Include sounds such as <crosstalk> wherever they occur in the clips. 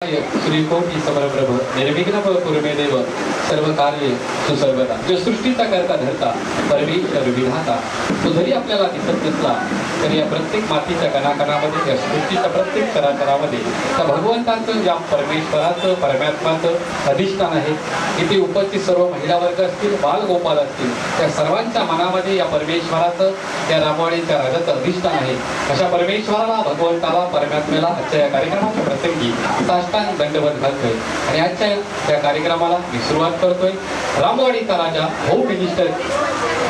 श्रीकोटी समरप्रभ निर्विघ्न पूर्वे देव सर्व कार्य सुसर्वता जो सृष्टीचा करता धरता परमेश्वर विधाता तो जरी आपल्याला दिसत नसला तरी या प्रत्येक मातीच्या कणाकणामध्ये या सृष्टीच्या प्रत्येक कराकरामध्ये त्या भगवंताचं ज्या परमेश्वराचं परमात्माचं अधिष्ठान आहे इथे उपस्थित सर्व महिला वर्ग असतील बालगोपाल असतील त्या सर्वांच्या मनामध्ये या परमेश्वराचं या रामवाडीच्या राजाचं अधिष्ठान आहे अशा परमेश्वराला भगवंताला परमात्म्याला आजच्या या कार्यक्रमाच्या प्रसंगी साष्टांग दंडवत घालतोय. आणि आजच्या त्या कार्यक्रमाला मी सुरुवात करतोय. रामवाडीचा राजा होम मिनिस्टर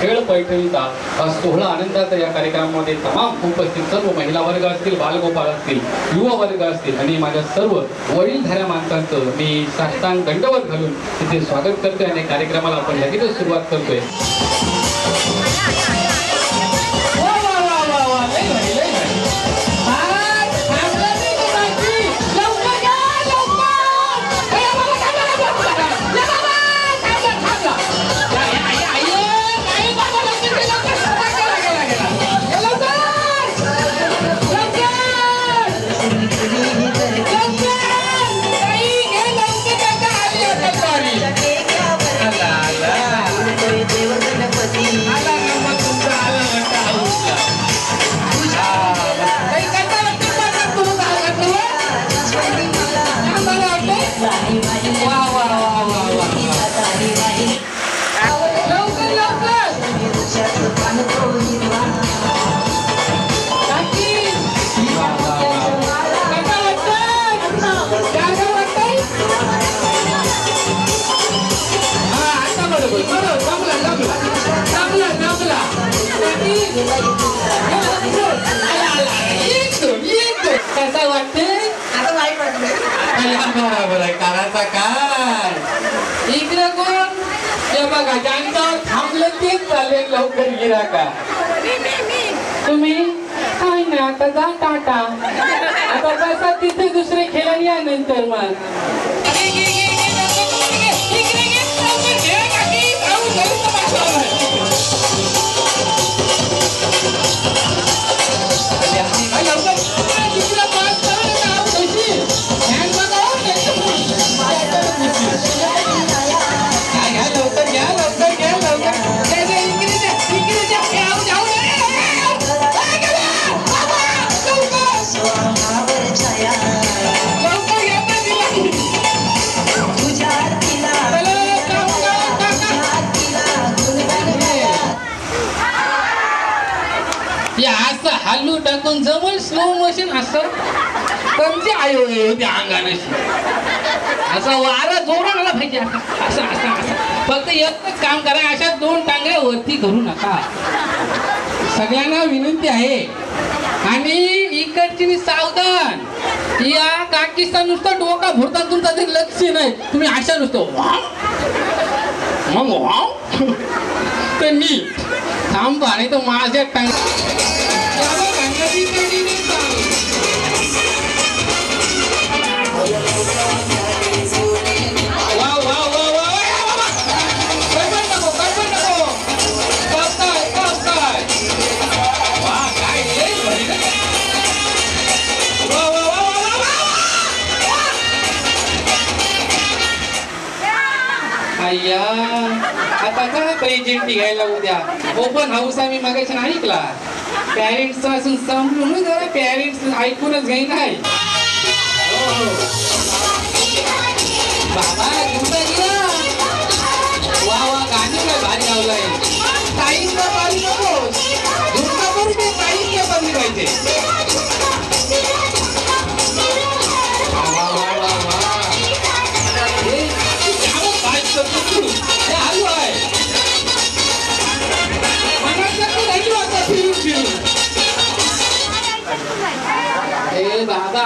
खेळ पैठणीचा हा सोहळा आनंदाचा या कार्यक्रमामध्ये तमाम उपस्थित सर्व महिला वर्ग असतील बालगोपाळ असतील युवा वर्ग असतील आणि माझ्या सर्व वडीलधाऱ्या माणसांचं मी साष्टांग दंडवत घालून तिथे स्वागत करतोय आणि कार्यक्रमाला आपण लगेचच सुरुवात करतोय. काकी. आला, आला. बरोबर आहे काय इकडे कोण हे बघा ज्यांच्यावर थांबलं तेच चालेल लवकर गिरा का तुम्ही काय ना आता जा टाटा आता तिथे दुसरे खेळायला या नंतर मग जवळ जमल स्लो मोशन असं तुमची आई होती अंगाने असा वारा जोरात आला पाहिजे असं असं असं. फक्त एकच काम करा अशा दोन टांगड्या वरती करू नका. सगळ्यांना विनंती आहे. आणि इकडची मी सावधान. या काकीचा नुसतं डोका भरतात तुमचा ते लक्ष नाही. तुम्ही अशा नुसतं वाव. मग वाव. <laughs> तर मी थांबा नाही तर माझ्या टांग पण हाऊस आम्ही मागायचं ऐकला पॅरेंट्स असून समजून जरा पॅरेंट्स ऐकूनच घेईन आहे. बाबा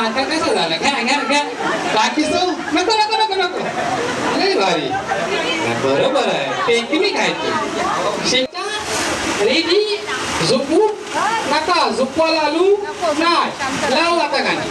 आता कसं झालं घ्या घ्या घ्या. बाकीचं नको नको नको नको. लय भारी. बरोबर आहे. टेक्निक आहे ती? शिका रेडी? झोपू नका. झोपवायला आलू नाही. लाव आता गाणी.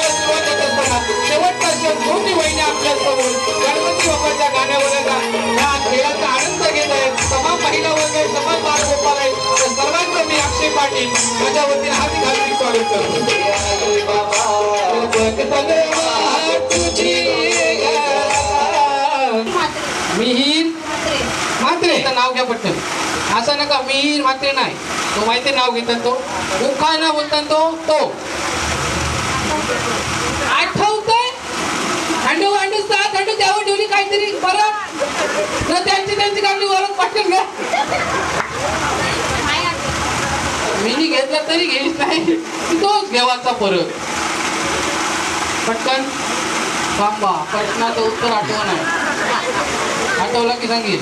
दोन्ही वहिनी आपल्यासमोर गणपती बाप्पाच्या गाण्यावर या खेळाचा आनंद घेत आहेत. तमाम महिला वर्ग आहे तमाम बाल गोपाल आहे. तर सर्वांचं मी अक्षय पाटील माझ्या वतीने हार्दिक हार्दिक स्वागत करतो. मिहीर? म्हात्रे. तर नाव घ्या पटकन. असं नका मिहीर म्हात्रे नाही. तो माहिती नाव घेतात तो. उखा ना बोलतात तो. तो. थंड सात थंड त्यावर ठेवली काहीतरी बरं. न त्यांची त्यांची काढली वरच पटकन घ्या मी घेतला तरी घेईच नाही. तोच घेवाचा परत पटकन. थांबा प्रश्नाचं उत्तर आठवण आहे. आठवलं की सांगेल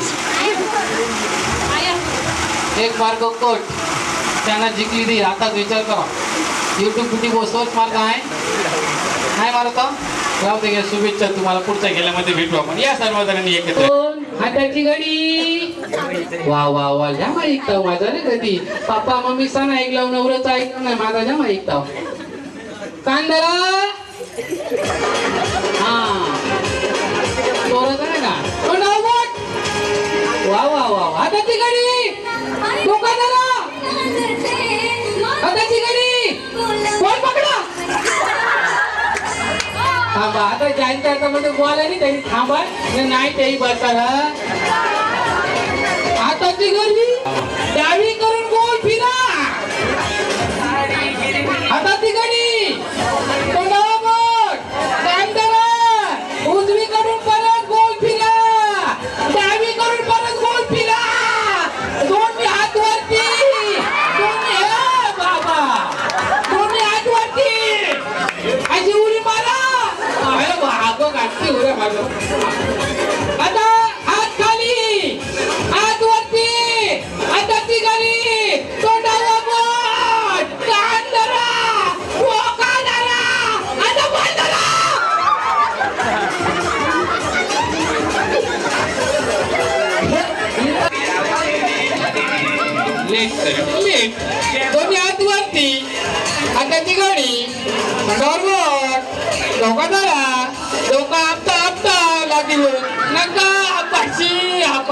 एक मार्ग कट त्यांना जिंकली नाही आता विचार करा. युट्यूब कुठे बसवत मार्ग आहे? नाही मारत? राहू दे शुभेच्छा तुम्हाला पुढच्या गेल्यामध्ये भेटू आपण. या सर्वजणांनी एकत्र. हाताची घडी वा वा वा जाम ऐकताव माझा रे कधी पापा मम्मी सण ऐकलं नवरच ऐकलं नाही माझा जाम ऐकताव कांदरा. हा. चोरच आहे ना वा वा वा वा. हाताची घडी थांबा. आता ज्यांच्या हातामध्ये बॉल आहे त्यांनी थांबा. नाही तेही बसा हाताची गर्दी.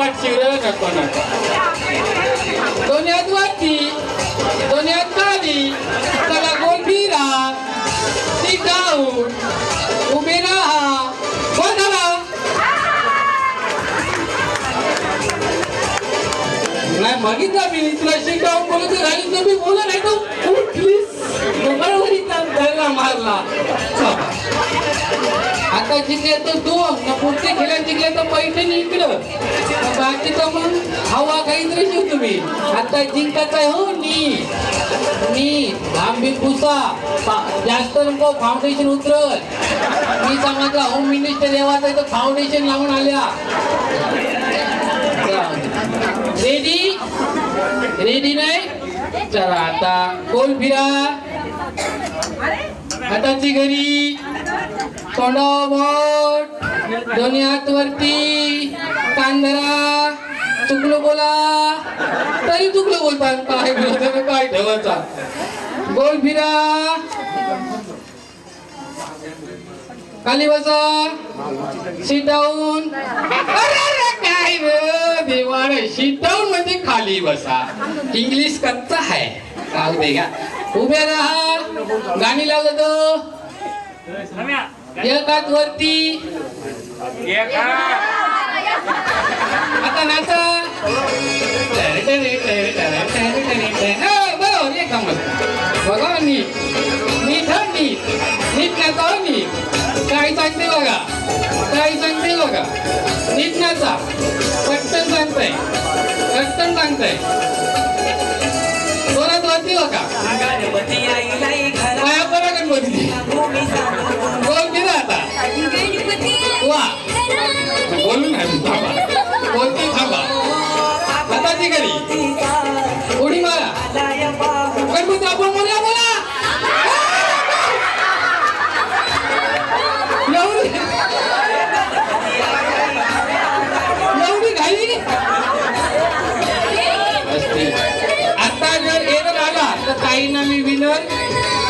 आपाटशी आपाटशी रे नको नका दोन्ही हात वरती दोन्ही हात खाली चला गोल फिरा ती डाऊन उभे राहा गोल धरा नाही बघितलं मी तुला शिकावून बोलत राहिली तर मी बोला नाही तर प्लीज धरला मारला. आता जिंकले तर दोन ना पुढचे खेळात जिंकले तर पैठण इकडं. तर मग हवा काहीतरी शिव तुम्ही. आता जिंकायचा हो नी मी लांबी पुसा जास्त नको फाउंडेशन उतरल. मी सांगितलं होम मिनिस्टर देवाचा तर फाउंडेशन लावून आल्या. रेडी रेडी नाही? चला आता गोल फिरा? हाताची घरी तोंडावट दोन्ही हात वरती कांदरा चुकलो बोला. तरी चुकलो बोलता काय बोलता काय ठेवायचा? गोल फिरा खाली बसा. शिटावून अरे काय रे शिटावून म्हणजे खाली बसा. इंग्लिश कच्चा आहे. राहू दे का उभे राहा. गाणी लावलं तो. एक वरती. आता नाचा. हो, बरोबर एकदम मस्त बघा नीट. नीट हा नीट. नीट नाचा मी नीट. काही सांगते बघा. काही सांगते बघा. नीट नाचा पटकन सांगताय पटकन सांगताय जोरात वरती बघा. गणपती आता. वा. बोलू थांबा. बोलते थांबा. हाताची घरी उडी मारा. गणपती आपण बोला बोला.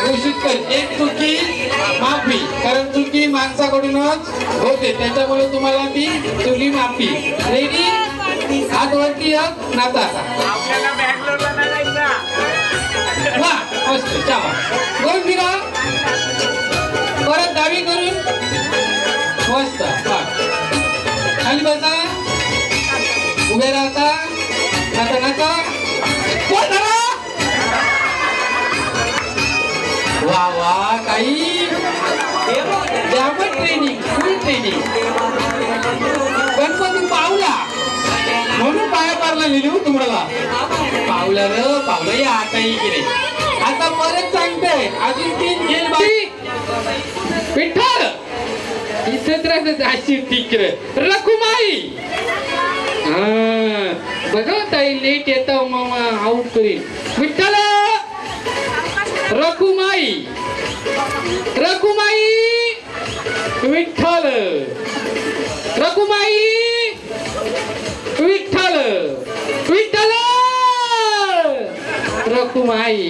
घोषित कर एक चुकी माफी कारण चुकी माणसाकडूनच होते. त्याच्यामुळे तुम्हाला ती चुकी माफी. रेडी हात वरती एक नाता. वा मस्त चावा गोल फिरा परत डावी करून. मस्त. वा काही ट्रेनिंग फुल ट्रेनिंग गणपती पावला. म्हणून पाया पारला लिहिली हो तुम्हाला. पावलं र पावलं या आता इकडे आता परत सांगते अजून तीन खेळ बाई. विठ्ठल इथेच राहत अशी तिकडे. हा बघा हो ताई लेट येतं मामा आऊट करीन. विठ्ठल रखुमाई रकुमाई विठ्ठल. रकुमाई विठ्ठल. विठ्ठल! रकुमाई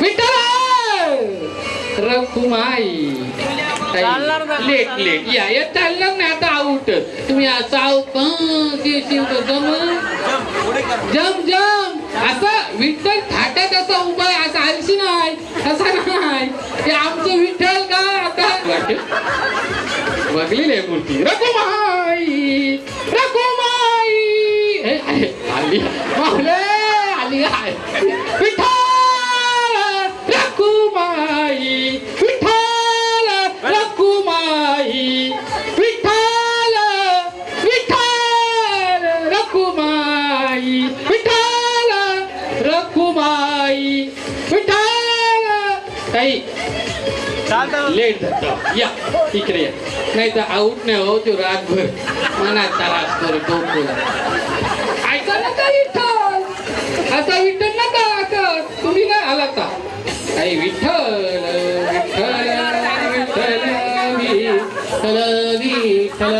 विठ्ठल! रकुमाई. Late late. या या चालणार नाही आता आऊट तुम्ही असं आऊट जम? जम जम असं विठ्ठल थाटात असा उभा आहे असा आलशी नाही असा नाही. ते आमचं विठ्ठल का आता? बघलेली आहे मूर्ती. रघुमाई रघुमाई आली. मावले आली आहे. विठ्ठल रघुमाई ताई चालतं. लेट झालं या इकडे या. नाही तर आऊट नाही हो तो रातभर. मनात त्रास करतो ऐका ना का विठ्ठल. आता विठ्ठल नका आता तुम्ही काय आला का? काही विठ्ठल विठ्ठल विठ्ठल विठ्ठल विठ्ठल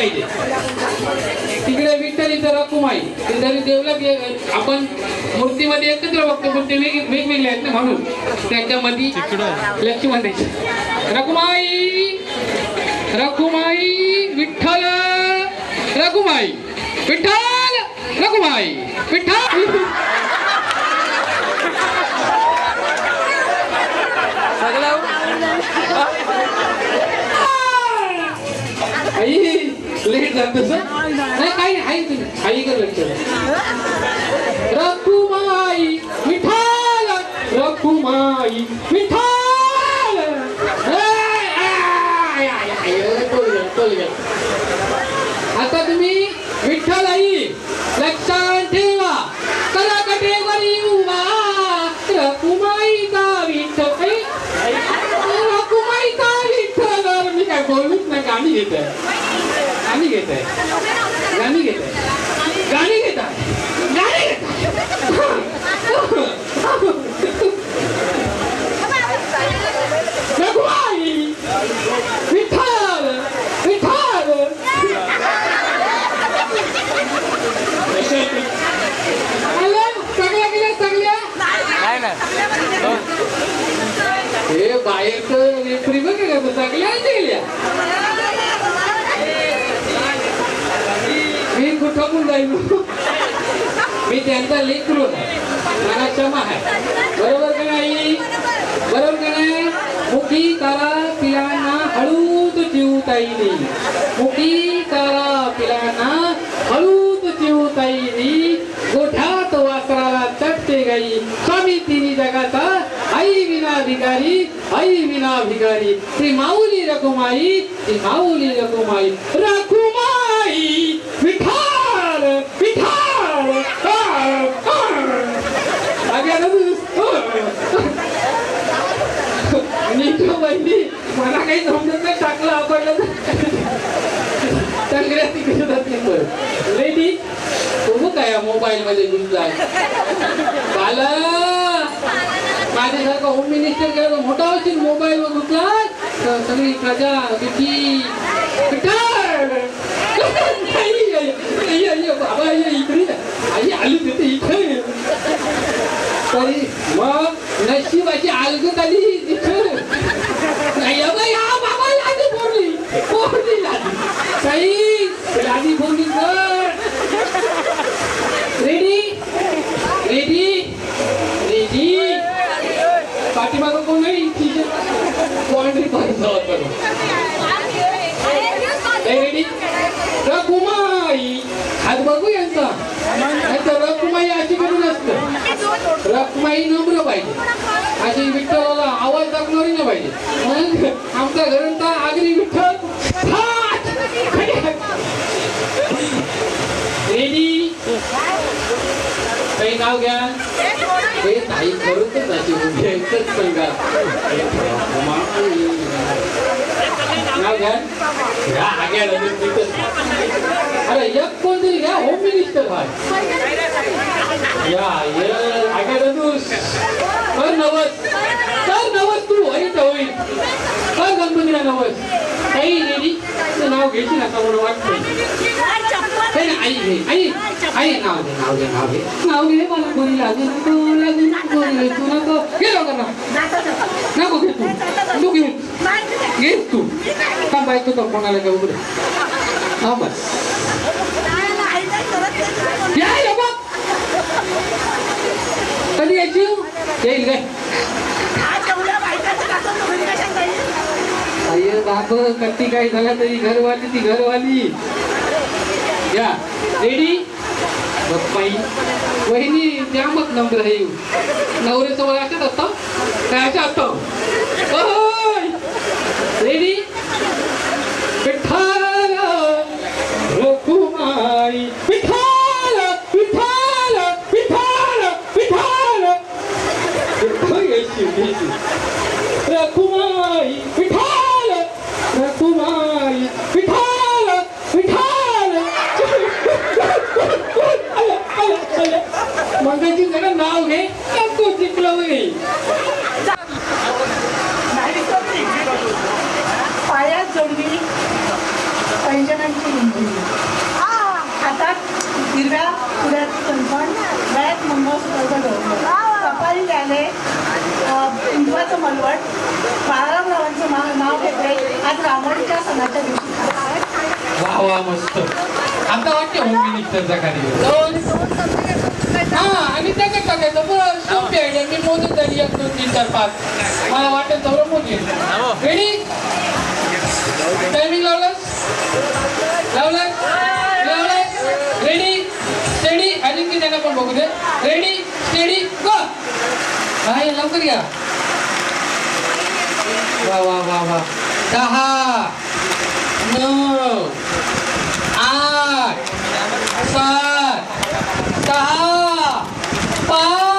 पाहिजे. तिकडे विठ्ठल इथं रकुमाई तरी देवला आपण मूर्तीमध्ये एकत्र बघतो पण ते वेग वेगवेगळे आहेत ना म्हणून. त्याच्यामध्ये लक्ष्मण द्यायचे रकुमाई रकुमाई विठ्ठल! रकुमाई विठ्ठल! रकुमाई विठ्ठल! आई! लेट झालं तसं नाही काही नाही आई तुम्ही आई कर लक्ष रकुमाई विठाल रकुमाई विठाल. आता तुम्ही विठ्ठल आई लक्षात ठेवा. कला कटेवरी उभा. रकुमाईचा विठ्ठल. आई, रकुमाईचा विठ्ठल. मी काय बोलूच नाही गाणी घेत आहे गाणी घेत आहे. गाणी घेत आहे. गाणी घेत आहे. गाणी घेत आहे विठ्ठल विठ्ठल आल्या? सगळ्या गेल्या सगळ्या नाही ना हे बाहेरचं रेफरी बघ का सगळ्या गेल्या करून जाईल मी त्यांचा लेकरू. मला क्षमा आहे. बरोबर का नाही? बरोबर का नाही? मुखी तारा पिलांना हळूच जीवता येईल मुखी तारा पिलांना हळूच जीवता येईल गोठ्यात वासराला चटते गाई. स्वामी तिन्ही जगाचा आई विना भिकारी आई विना भिकारी ती माऊली रघुमाई ती माऊली रघुमाई. राखू मोबाईल मध्ये गुंतलाय बाला! माझ्यासारखा होम मिनिस्टर काय मोठा होशील मोबाईल वर गुंतलाय सगळी प्रजा किती बाबा इकडे आई आली तिथे इकडे तरी मग नशिबाची अलगत आली तिथे बाई हा बाबा लादी फोडली फोडली लादी काही लादी रकुमाई. आज बघू यांचा? नाही रकुमाई अशी करून असत रकुमाई नम्र पाहिजे. अशी विठ्ठलाला आवाज दाखवणारी ना पाहिजे. मग आमचा घरांचा आगरी विठ्ठल रेडी काही नाव घ्या. हे ताई खरोखर अशी उभी आहे, एकच सांगा घ्या. अरे एक कोणतरी घ्या होम मिनिस्टर भाई या आग्या रजूस कर नवस. कर नवस तू होईल होईल. कर गणपतीला नवस. काही रेडी नाव घ्यायची नका म्हणून वाटतं आई घे आई. आई नाव दे नाव दे नाव घे नाव घे मला कोणी लागू नको लागू नको तू नको. घे लवकर ना नको घे तू. तू घे घे तू. का तू तो कोणाला का उघड हा बस. या या कधी यायची हो? येईल काय अय्य बाप कधी काय झालं तरी घरवाली ती घरवाली. या रेडी बाई वहिनी द्या मग नंबर आहे. नवऱ्याचं वय असत असतं? काय असं असतं? रेडी विठ्ठल रखुमाई विठ्ठल विठ्ठल विठ्ठल विठ्ठल विठ्ठल येशी येशी रखुमाई विठ्ठल रखुमाई विठ्ठल विठ्ठल मंगाची जरा नाव घे तो जिंकला होईल पायात जोडली पैजनांची हातात हिरव्या पुऱ्याचं कंकण गळ्यात मंगळसूत्राचं गौरव कपाळी आले इंदवाचं मलवट बाळारामरावांचं नाव नाव घेतले आज रावणच्या सणाच्या दिवशी वा वा मस्त आता वाटते होम मिनिस्टरचा कार्यक्रम हा आणि त्याच्यात टाकायचं बरं सोपी आयडिया मी मोजत झाली एक दोन तीन चार पाच. मला वाटेल तेवढं मोजेल रेडी टायमिंग लावलं? लावलं लावलं रेडी स्टेडी अजिंक्य त्यांना पण बघू दे. रेडी स्टेडी गो हा लवकर या. वा वा वा वा. दहा नऊ आठ सात सहा पाच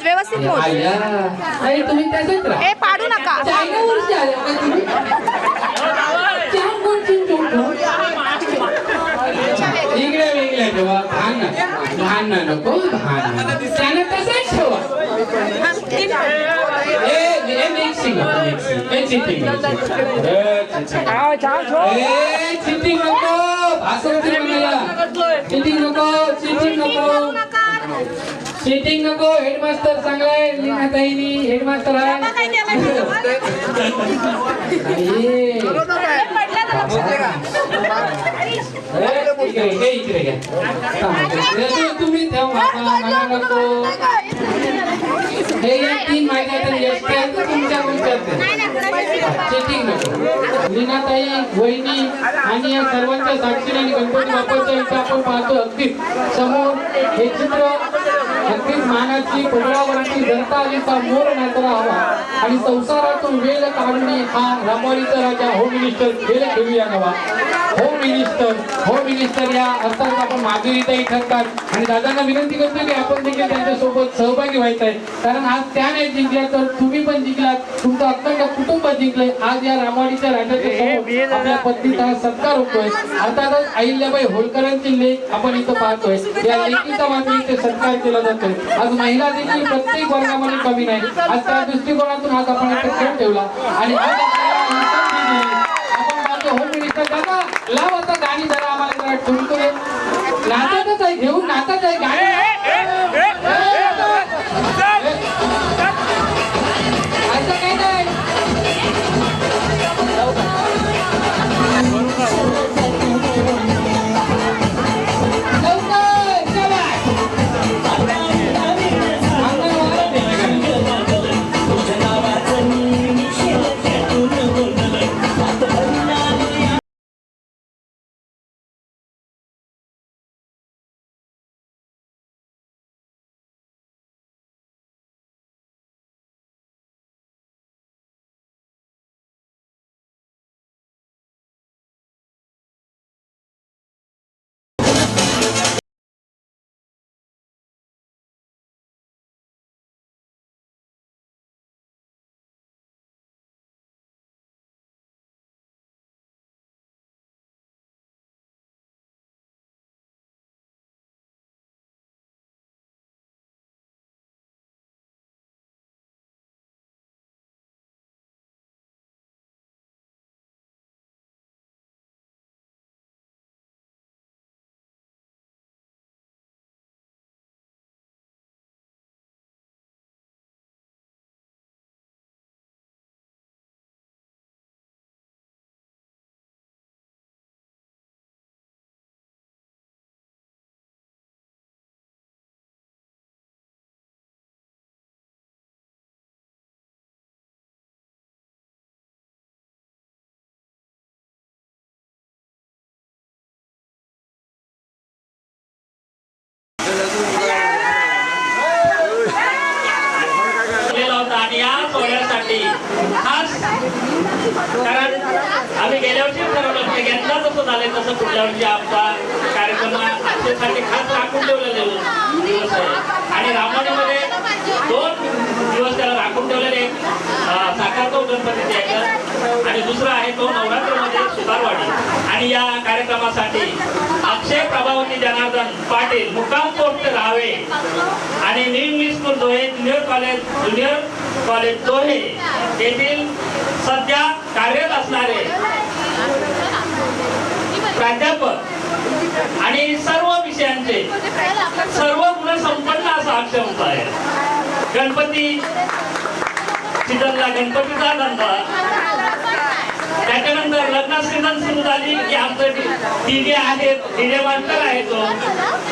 मोज मोज व्यवस्थित मोज आया. ताई तुम्ही त्याच्यात राहा ए पाडू नका चायनावरची आल्या का तुम्ही? चार कोणची लोकं? इकडे वेगळ्या ठेवा घाण ना घाण ना नको घाण ना. त्यानं तसंच ठेवा ए ए मिक्सिंग मिक्सिंग ए चिटिंग ए चिटिंग ए चिटिंग नको भाषण चिटिंग नको चिटिंग नको चिटिंग नको. हेडमास्टर चांगलाय लीनाताईनी हेडमास्टर आहे. <laughs> इकडे घ्या. तुम्ही मला नको हे या तीन माहिती तुमच्या नको. लीनाताई वहिनी आणि या सर्वांच्या साक्षीने आणि गणपती बाप्पाच्या इथे आपण पाहतो अगदी समोर हे चित्र अगदीच मानाची पगडावरची जनता आलीचा मोर नाचला हवा. आणि संसारातून वेळ काढून हा रामवाडीचा राजा होम मिनिस्टर खेळ खेळूया नवा. होम मिनिस्टर होम मिनिस्टर या अर्थात आपण माधुरीताई ठरतात. आणि दादांना विनंती करतो की आपण देखील त्यांच्यासोबत सहभागी व्हायचं आहे. कारण आज त्या नाही जिंकल्या तर तुम्ही पण जिंकलात. तुमचं अखंड कुटुंब जिंकलंय. आज या रामवाडीच्या राजाच्या आपल्या पत्नीचा हा सत्कार होतोय. अर्थातच अहिल्याबाई होळकरांची लेख आपण इथं पाहतोय. या लेखीचा मात्र इथे सत्कार केला जातोय आज महिला देखील प्रत्येक वर्गामध्ये कमी नाही. आज त्या दृष्टिकोनातून आज आपण इथे खेळ ठेवला. आणि आज आपण पाहतो होम मिनिस्टर दादा लाव आता गाणी जरा आम्हाला जरा ठुमकुरे नाचतच आहे घेऊन नाचत आहे गाणी असं झालंय म्हणजे आमचा कार्यक्रम आमच्यासाठी खास राखून ठेवलेले दिवस आहे. आणि रामानीमध्ये दोन दिवस त्याला राखून ठेवलेले साकारतो गणपतीचे आहेत आणि दुसरा आहे तो नवरात्रमध्ये सुतारवाडी आणि या कार्यक्रमासाठी अक्षय प्रभावती जनार्दन पाटील मुक्काम पोस्ट राहावे आणि न्यू इंग्लिश स्कूल दोहे ज्युनियर कॉलेज ज्युनियर कॉलेज दोहे येथील सध्या कार्यरत असणारे प्राध्यापक आणि सर्व विषयांचे सर्व गुण संपन्न असा अक्षमता आहे. गणपती सीझनला गणपतीचा धंदा. त्याच्यानंतर लग्न सीझन सुरू झाली की आमचं डीजे आहेत डीजे मास्टर आहे तो.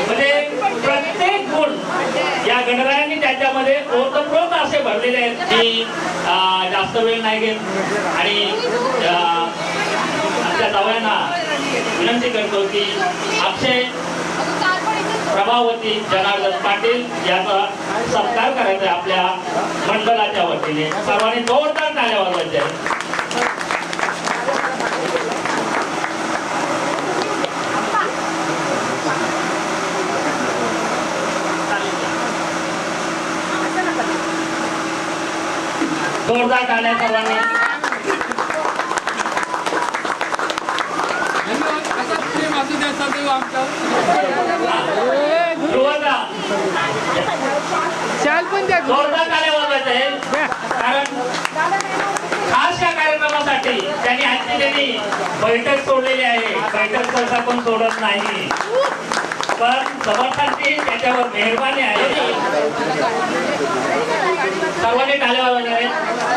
म्हणजे प्रत्येक गुण या गणरायांनी त्याच्यामध्ये ओतप्रोत असे भरलेले आहेत की जास्त वेळ नाही घेत. आणि आमच्या जावयांना विनंती करतो की अक्षय प्रभावती जनार्दन पाटील याचा सत्कार करायचा आपल्या मंडळाच्या वतीने. सर्वांनी जोरदार टाळ्या वाजवायच्या जोरदार टाळ्या सर्वांनी असा प्रेम असू द्याचा देव आमचा ध्रुवता चाल पण द्या जोरदार टाळ्या वाजवायच्या आहे कारण खास या कार्यक्रमासाठी त्यांनी आजची त्यांनी बैठक सोडलेली आहे. बैठक सहसा कोण सोडत नाही. पण समर्थांची त्याच्यावर मेहरबानी आहे. सर्वांनी टाळ्या वाजवायच्या आहेत